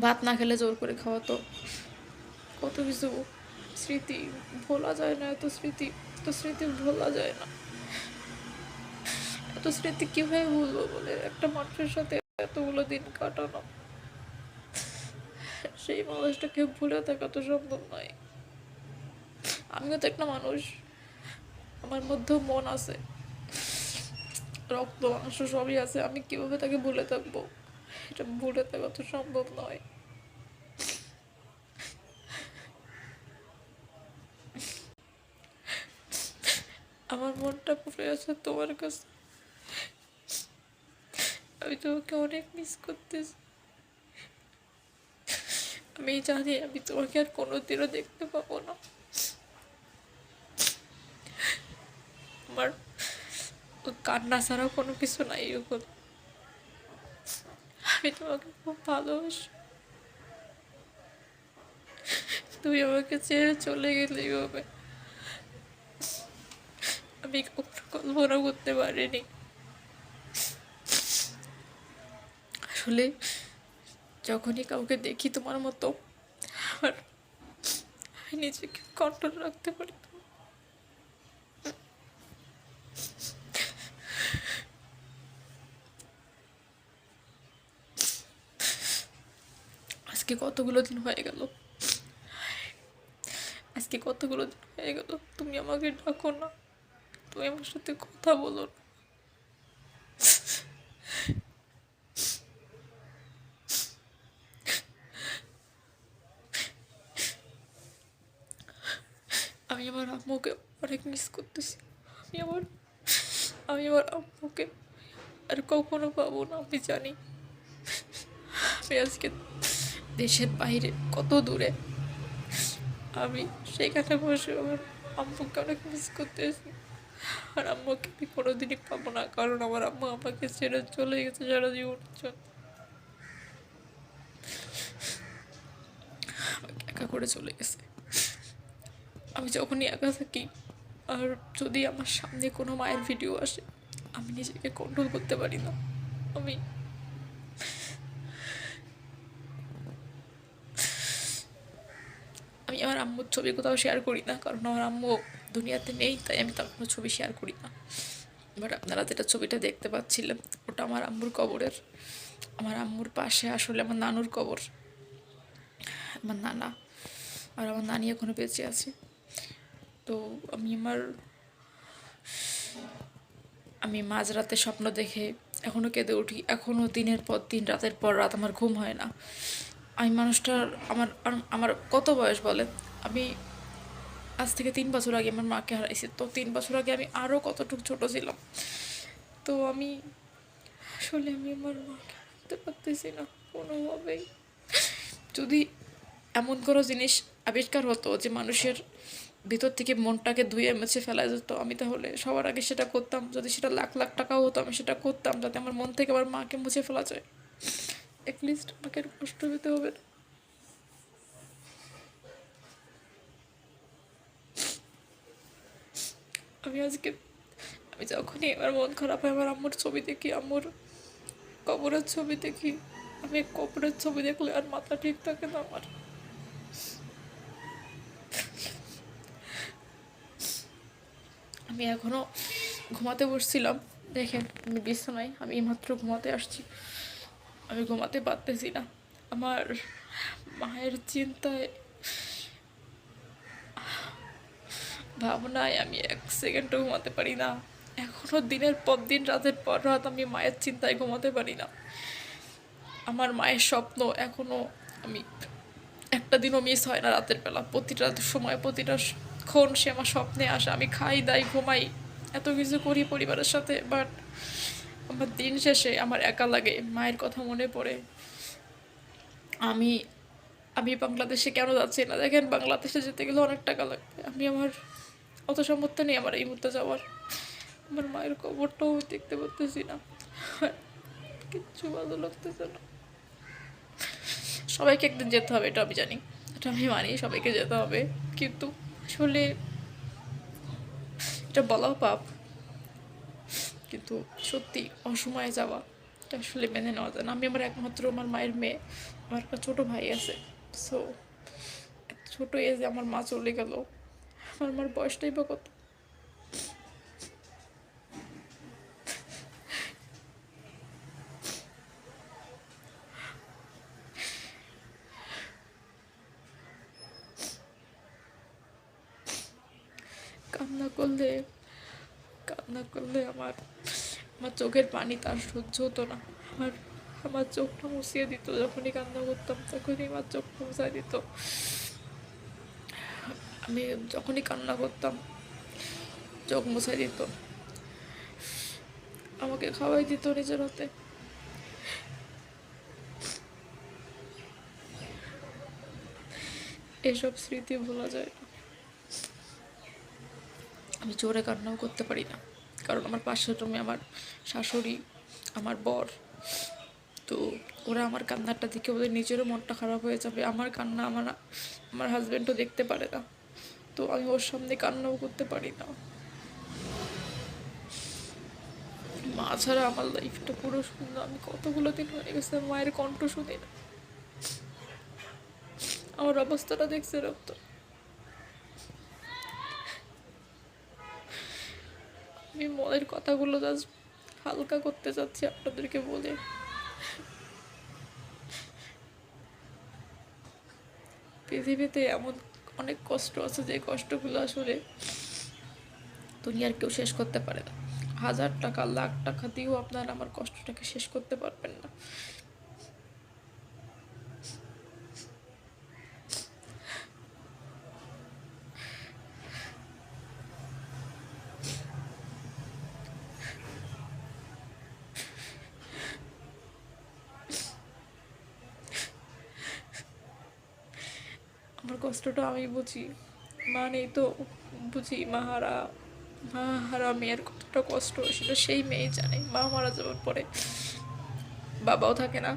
ভাত না খেলে জোর করে খাওয়াতো। কত কিছু স্মৃতি, ভোলা যায় না এত স্মৃতি এত স্মৃতি ভোলা যায় না। এত স্মৃতি কীভাবে ভুলবো বলে? একটা মানুষের সাথে এতগুলো দিন কাটানো। সেই মানুষটাকে ভুলে থাকা তো সম্ভব নয়। আমিও তো একটা মানুষ। আমার মধ্যেও মন আছে। রক্ত, মাংস সবই আছে। আমি কীভাবে তাকে ভুলে থাকব? এটা ভুলে থাকা তো সম্ভব নয়। আমার মনটা পড়ে আছে তোমার কাছে। আমি তোমাকে অনেক মিস করতেছি। আমি জানি আমি তোমাকে আর কোনোদিনও দেখতে পাবো না। আমার কান্না ছাড়াও কোনো কিছু নাই এখন আমি তোমাকে খুব ভালোবাসি। তুমি আমাকে ছেড়ে চলে গেলে হবে আমি কল্পনা করতে পারিনি। আসলে যখনই কাউকে দেখি তোমার মতো, আমার আমি নিজেকে কন্ট্রোল রাখতে পারি না। আজকে কতগুলো দিন হয়ে গেল? আজকে কতগুলো দিন হয়ে গেল? তুমি আমাকে ডাকো না। তুমি আমার সাথে কথা বলো না। আমি আমার আম্মুকে অনেক মিস করতেছি। আমি আমার আমি আমার আম্মুকে আর কখনো পাবো না, আমি জানি। আমি আজকে দেশের বাইরে কত দূরে। আমি সেখানে বসে আমার আম্মুকে অনেক মিস করতেছি। আর আম্মুকে আমি কোনোদিনই পাবো না, কারণ আমার আম্মু আমাকে ছেড়ে চলে গেছে সারা জীবনের জন্য। একা করে চলে গেছে। আমি যখনই একা থাকি, আর যদি আমার সামনে কোনো মায়ের ভিডিও আসে, আমি নিজেকে কন্ট্রোল করতে পারি না। আমি আমি আমার আম্মুর ছবি কোথাও শেয়ার করি না, কারণ আমার আম্মু দুনিয়াতে নেই, তাই আমি তার কোনো ছবি শেয়ার করি না। বাট আপনারা যেটা ছবিটা দেখতে পাচ্ছিলেন, ওটা আমার আম্মুর কবরের। আমার আম্মুর পাশে আসলে আমার নানুর কবর। আমার নানা, আর আমার নানি এখনও বেঁচে আছে। তো আমি আমার, আমি মাঝরাতে স্বপ্ন দেখে এখনও কেঁদে উঠি। এখনও দিনের পর দিন, রাতের পর রাত আমার ঘুম হয় না। আমি মানুষটার আমার আম- আমার কত বয়স বলে? আমি আজ থেকে তিন বছর আগে আমার মাকে হারাইছি। তো তিন বছর আগে আমি আরও কতটুকু ছোট ছিলাম। তো আমি, আসলে আমি আমার মাকে হারাতে পারতেছি না কোনোভাবেই। যদি এমন কোনো জিনিস আবিষ্কার হতো যে মানুষের ভিতর থেকে মনটাকে ধুয়ে মুছে ফেলা যেত, আমি তাহলে সবার আগে সেটা করতাম। যদি সেটা লাখ লাখ টাকাও হতো, আমি সেটা করতাম। যাতে আমার মন থেকে আমার মাকে মুছে ফেলা যায়। অ্যাটলিস্ট আমাকে কষ্ট পেতে হবে। আমি আজকে, আমি যখনই আমার মন খারাপ হয়, আমার আম্মুর ছবি দেখি, আম্মুর কবরের ছবি দেখি, আমি কবরের ছবি দেখলে আর মাথা ঠিক থাকে না আমার। আমি এখনও ঘুমাতে বসছিলাম, দেখেন আমি বিছানায়, আমি এইমাত্র ঘুমাতে আসছি। আমি ঘুমাতে পারতেছি না। আমার মায়ের চিন্তায়, ভাবনায় আমি এক সেকেন্ডও ঘুমাতে পারি না। এখনও দিনের পর দিন, রাতের পর রাত আমি মায়ের চিন্তায় ঘুমাতে পারি না। আমার মায়ের স্বপ্ন এখনও আমি, একটা দিনও মিস হয় না রাতের বেলা। প্রতিটা সময়, প্রতিটা ক্ষণ সে আমার স্বপ্নে আসে। আমি খাই, দাই, ঘুমাই, এত কিছু করি পরিবারের সাথে বাট আমার দিন শেষে আমার একা লাগে, মায়ের কথা মনে পড়ে। আমি আমি বাংলাদেশে কেন যাচ্ছি না? দেখেন, বাংলাদেশে যেতে গেলে অনেক টাকা লাগবে। আমি আমার অত সামর্থ্য নেই আমার এই মুহূর্তে যাওয়ার। আমার মায়ের কবরটাও দেখতে পারতেছি না। কিচ্ছু ভালো লাগতেছে না। সবাইকে একদিন যেতে হবে, এটা আমি জানি। এটা আমি মানি, সবাইকে যেতে হবে। কিন্তু আসলে এটা বলাও পাপ। কিন্তু সত্যি অসময়ে যাওয়া আসলে মেনে নেওয়া যায় না। আমি আমার একমাত্র আমার মায়ের মেয়ে, আমার একটা ছোটো ভাই আছে। সো ছোটো এজে আমার মা চলে গেল। আমার মার বয়সটাই বা কত কান্না করলে কান্না করলে আমার আমার চোখের পানি তার সহ্য হতো না। আমার আমার চোখটা মুছিয়ে দিত, যখনই কান্না করতাম তখনই আমার চোখটা মুছাই দিত। আমি যখনই কান্না করতাম, চোখ মুছাই দিত। আমাকে খাওয়াই দিত নিজের হাতে। এসব স্মৃতি ভোলা যায় না। আমি জোরে কান্নাও করতে পারি না। কারণ আমার পাশের রুমে আমার শাশুড়ি, আমার বর। তো ওরা আমার কান্নাটা দেখে ওদের নিজেরও মনটা খারাপ হয়ে যাবে। আমার কান্না আমার আমার হাজব্যান্ডও দেখতে পারে না। তো আমি ওর সামনে কান্নাও করতে পারি না। মা ছাড়া আমার লাইফটা পুরো শূন্য আমি কতগুলো দিন হয়ে গেছে মায়ের কণ্ঠ শুনি না। আমার অবস্থাটা দেখছে রক্ত। আমি মনের কথাগুলো জাস্ট হালকা করতে চাচ্ছি আপনাদেরকে বলে। পৃথিবীতে এমন অনেক কষ্ট আছে যে কষ্টগুলো আসলে দুনিয়ার কেউ শেষ করতে পারে না। হাজার টাকা, লাখ টাকা দিয়েও আপনারা আমার কষ্টটাকে শেষ করতে পারবেন না। কষ্টটা আমি বুঝি। মা নেই তো বুঝি মা হারা মা হারা মেয়ের কতটা কষ্ট, সেটা সেই মেয়ে জানে। মা মারা যাওয়ার পরে বাবাও থাকে না,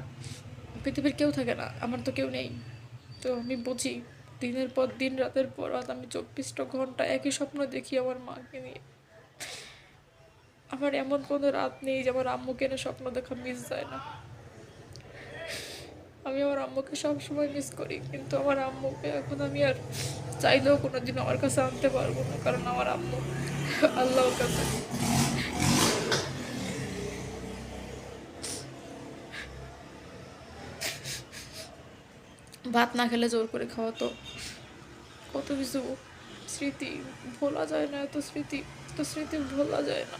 পৃথিবীর কেউ থাকে না, আমার তো কেউ নেই। তো আমি বুঝি, দিনের পর দিন, রাতের পর রাত আমি চব্বিশটা ঘণ্টা একই স্বপ্ন দেখি আমার মাকে নিয়ে। আমার এমন কোনো রাত নেই যে আমার আম্মুকে এনে স্বপ্ন দেখা মিস যায় না। আমি আমার আম্মুকে সবসময় মিস করি, কিন্তু আমার আম্মুকে এখন আমি আর চাইলেও কোনো দিন আমার কাছে আনতে পারব না, কারণ আমার আম্মু আল্লাহর কাছে। ভাত না খেলে জোর করে খাওয়াতো কত কিছু স্মৃতি, ভোলা যায় না এত স্মৃতি এত স্মৃতি ভোলা যায় না।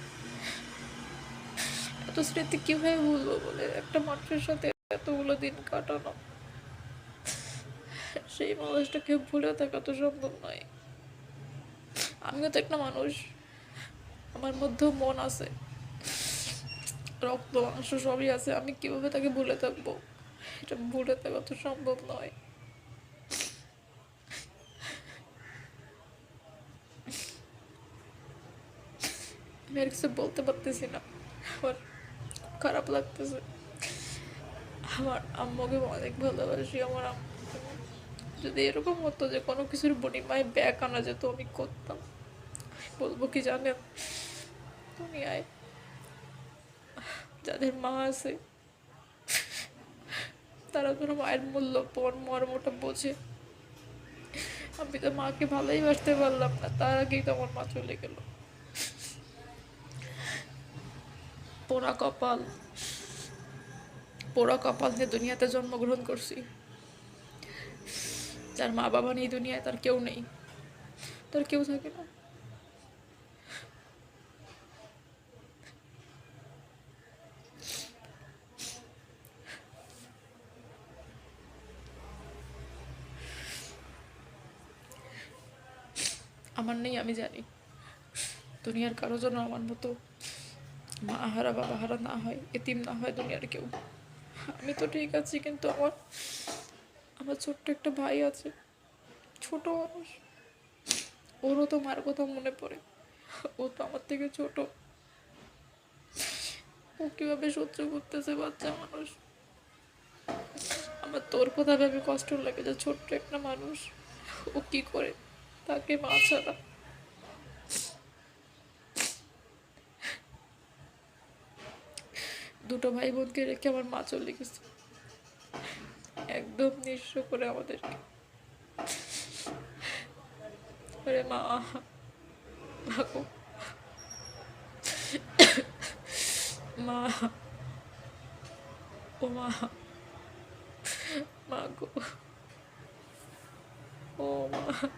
এত স্মৃতি কীভাবে ভুলবো বলে একটা মানুষের সাথে এতগুলো দিন কাটানো। সেই মানুষটাকে ভুলে থাকা তো সম্ভব নয়। আমিও তো একটা মানুষ। আমার মধ্যেও মন আছে। রক্ত, মাংস সবই আছে। আমি কীভাবে তাকে ভুলে থাকব? এটা ভুলে থাকা তো সম্ভব নয়। আমি আর কিছু বলতে পারতেছি না। আমার খারাপ লাগতেছে। আমার আম্মুকে অনেক ভালোবাসি, আমার যদি এরকম হতো যে কোনো কিছুর বিনিময়ে ব্যাগ আনা যেত, আমি করতাম। বলব কি জানেন? তুমি আয় যাদের মা আছে, তারা যেন মায়ের মূল্য পর মর্মটা বোঝে। আমি তো মাকে ভালোই বাসতে পারলাম না, তার আগেই তো আমার মা চলে গেল। পোড়া কপাল। পোড়া কপাল নিয়ে দুনিয়াতে জন্মগ্রহণ করছি। যার মা বাবা নেই দুনিয়ায়, তার কেউ নেই। তার কেউ থাকে না। আমার নেই, আমি জানি। দুনিয়ার কারও জন্য আমার মতো মা হারা, বাবা হারা না হয়, এতিম না হয় দুনিয়ার কেউ। আমি তো ঠিক আছি, কিন্তু আমার আমার ছোট্ট একটা ভাই আছে। ছোট মানুষ। ওরও তো মার কথা মনে পড়ে। ও তো আমার থেকে ছোট। ও কীভাবে সহ্য করতেছে বাচ্চা মানুষ? আমার তোর কথা ভেবে কষ্ট লাগে যে ছোট্ট একটা মানুষ। ও কি করে? তাকে মা ছাড়া দুটো ভাই বোনকে রেখে আমার মা চলে গেছে। একদম নিঃস্ব করে আমাদেরকে। ওরে মা মা গো। মা, ও মা মা গো। ও মা।